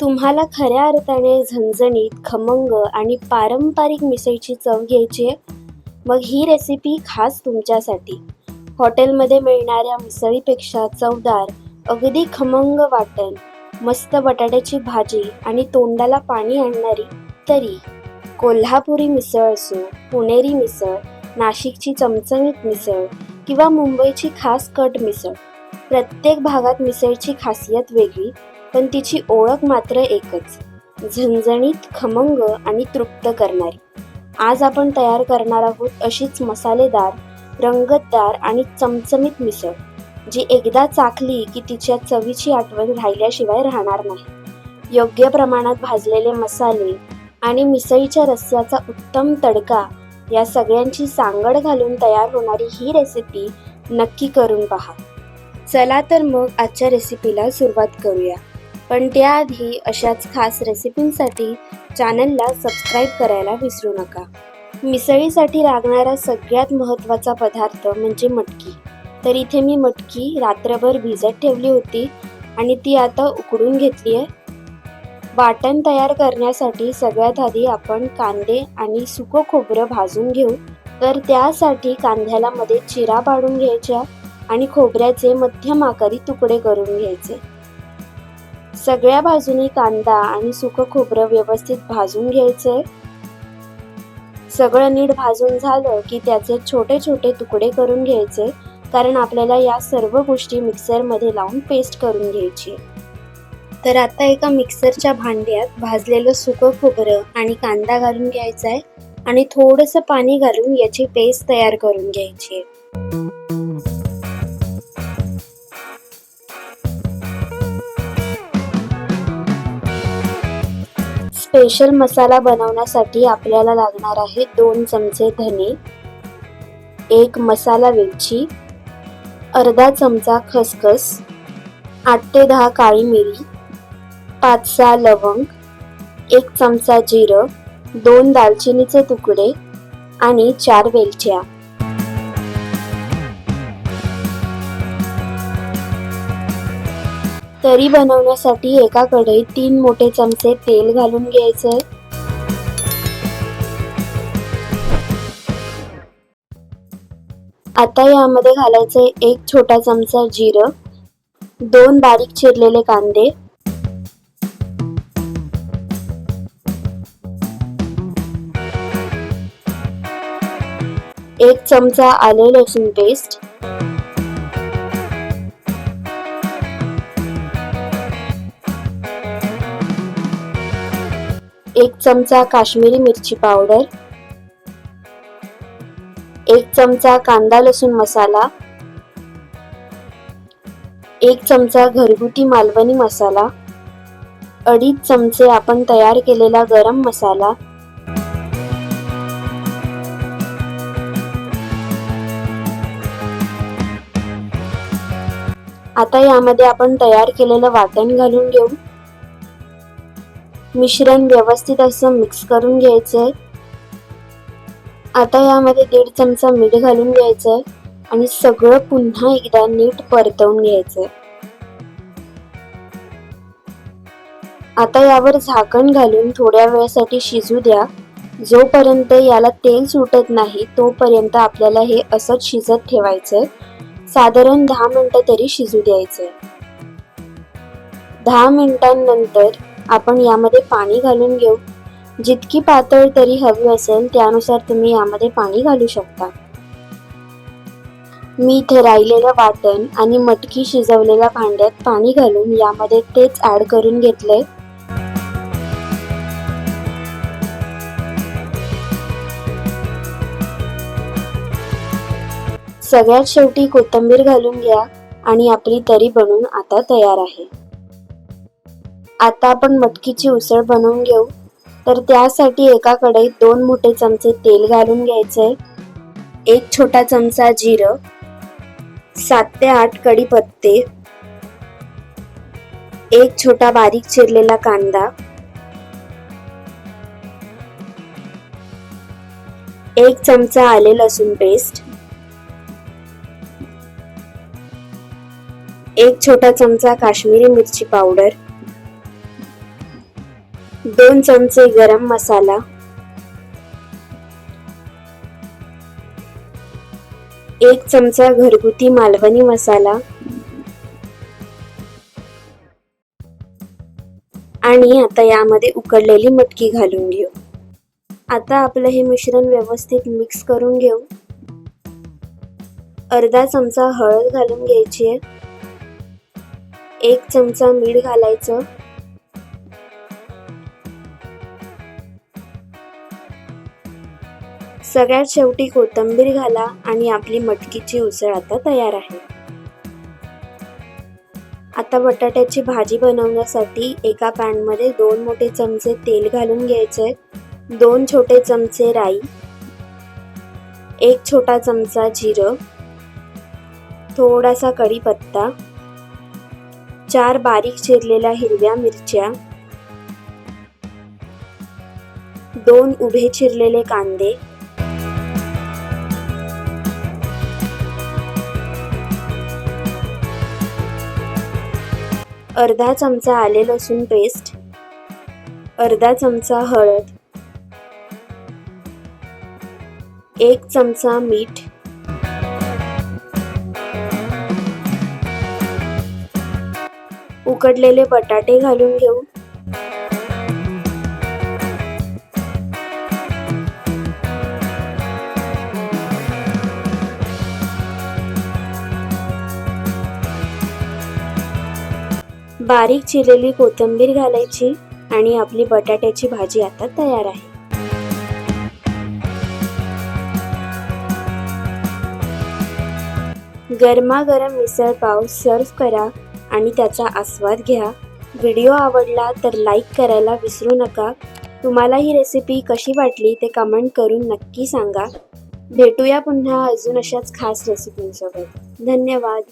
तुम्हाला खऱ्या अर्थाने झणझणीत खमंग आणि पारंपरिक मिसळीची चव घ्यायची आहे? मग ही रेसिपी खास तुमच्यासाठी. हॉटेलमध्ये मिळणाऱ्या मिसळीपेक्षा चवदार अगदी खमंग वाटण मस्त बटाट्याची भाजी आणि तोंडाला पाणी आणणारी तरी कोल्हापुरी मिसळ असो पुणेरी मिसळ नाशिकची चमचमीत मिसळ किंवा मुंबईची खास कट मिसळ प्रत्येक भागात मिसळची खासियत वेगळी पण तिची ओळख मात्र एकच. झणझणीत खमंग आणि तृप्त करणारी. आज आपण तयार करणार आहोत अशीच मसालेदार रंगतदार आणि चमचमीत मिसळ जी एकदा चाखली की तिच्या चवीची आठवण राहिल्याशिवाय राहणार नाही. योग्य प्रमाणात भाजलेले मसाले आणि मिसळीच्या रस्स्याचा उत्तम तडका या सगळ्यांची सांगड घालून तयार होणारी ही रेसिपी नक्की करून पहा. चला तर मग आजच्या रेसिपीला सुरुवात करूया. पण त्याआधी अशाच खास रेसिपींसाठी चॅनलला सबस्क्राईब करायला विसरू नका. मिसळीसाठी लागणारा सगळ्यात महत्त्वाचा पदार्थ म्हणजे मटकी. तर इथे मी मटकी रात्रभर भिजत ठेवली होती आणि ती आता उकडून घेतली आहे. वाटण तयार करण्यासाठी सगळ्यात आधी आपण कांदे आणि सुकं खोबरं भाजून घेऊ. तर त्यासाठी कांद्याला मध्ये चिरा पाडून घ्यायच्या आणि खोबऱ्याचे मध्यम आकारी तुकडे करून घ्यायचे. सगळ्या बाजूनी कांदा आणि सुकं खोबरं व्यवस्थित भाजून घ्यायचे. सगळं नीट भाजून झालं की त्याचे छोटे छोटे तुकडे करून घ्यायचे कारण आपल्याला या सर्व गोष्टी मिक्सरमध्ये लावून पेस्ट करून घ्यायची. तर आता एका मिक्सरच्या भांड्यात भाजलेलं सुकं खोबरं आणि कांदा घालून घ्यायचा आहे आणि थोडंसं पाणी घालून याची पेस्ट तयार करून घ्यायची आहे. स्पेशल मसाला बनवण्यासाठी आपल्याला लागणार आहे दोन चमचे धने एक मसाला वेलची अर्धा चमचा खसखस आठ ते दहा काळी मिरी पाच सहा लवंग एक चमचा जिरं दोन दालचिनीचे तुकडे आणि चार वेलच्या. तरी बनवण्यासाठी एका कढईत तीन मोठे चमचे तेल घालून घ्यायचे. आता यामध्ये घालायचंय एक छोटा चमचा जिरं दोन बारीक चिरलेले कांदे एक चमचा आले लसूण पेस्ट एक चमचा काश्मीरी मिरची पावडर एक चमचा कांदा लसूण मसाला एक चमचा घरगुती मालवणी मसाला अडीच चमचे आपण तयार केलेला गरम मसाला आता यामध्ये आपण तयार केलेलं वाटण घालून घेऊ. मिश्रण व्यवस्थित असं मिक्स करून घ्यायचंय. आता यामध्ये दीड चमचा मीठ घालून घ्यायचंय आणि सगळं पुन्हा एकदा नीट परतवून घ्यायचंय. आता यावर झाकण घालून थोड्या वेळासाठी शिजू द्या. जोपर्यंत याला तेल सुटत नाही तोपर्यंत आपल्याला हे असंच शिजत ठेवायचंय. साधारण दहा मिनटं तरी शिजू द्यायचंय. दहा मिनिटांनंतर आपण यामध्ये पाणी घालून घेऊ. जितकी पातळ तरी हवी असेल त्यानुसार तुम्ही यामध्ये पाणी घालू शकता. मी इथे राहिलेलं वाटण आणि मटकी शिजवलेल्या भांड्यात पाणी घालून यामध्ये तेच ऍड करून घेतलंय. सगळ्यात शेवटी कोथिंबीर घालून घ्या आणि आपली तरी बनून आता तयार आहे. आता आपण मटकीची उसळ बनवून घेऊ. तर त्यासाठी एका कढईत दोन मोठे चमचे तेल घालून घ्यायचे एक छोटा चमचा जिरं. सात ते आठ कढीपत्ते एक छोटा बारीक चिरलेला कांदा. एक चमचा आले लसूण पेस्ट. एक छोटा चमचा काश्मीरी मिरची पावडर. दोन चमचे गरम मसाला. एक चमचा घरगुती मालवणी मसाला. आणि आता यामध्ये उकडलेली मटकी घालून घेऊ. आता आपलं हे मिश्रण व्यवस्थित मिक्स करून घेऊ. अर्धा चमचा हळद घालून घ्यायची आहे. एक चमचा मीठ घालायचं. सगळ्यात शेवटी कोथिंबीर घाला आणि आपली मटकीची उसळ आता तयार आहे. आता बटाट्याची भाजी बनवण्यासाठी एका पॅनमध्ये दोन मोठे चमचे तेल घालून घ्यायचे. दोन छोटे चमचे राई एक छोटा चमचा जिरं थोडासा कढीपत्ता चार बारीक चिरलेल्या हिरव्या मिरच्या दोन उभे चिरलेले कांदे अर्धा चमचा आले लसूण पेस्ट अर्धा चमचा हळद एक चमचा मीठ उकडलेले बटाटे घालून घेऊ. बारीक चिरलेली कोथिंबीर घालायची आणि आपली बटाट्याची भाजी आता तयार आहे. गरमागरम मिसळ पाव सर्व करा आणि त्याचा आस्वाद घ्या. व्हिडिओ आवडला तर लाईक करायला विसरू नका. तुम्हाला ही रेसिपी कशी वाटली ते कमेंट करून नक्की सांगा. भेटूया पुन्हा अजून अशाच खास रेसिपींसोबत. धन्यवाद.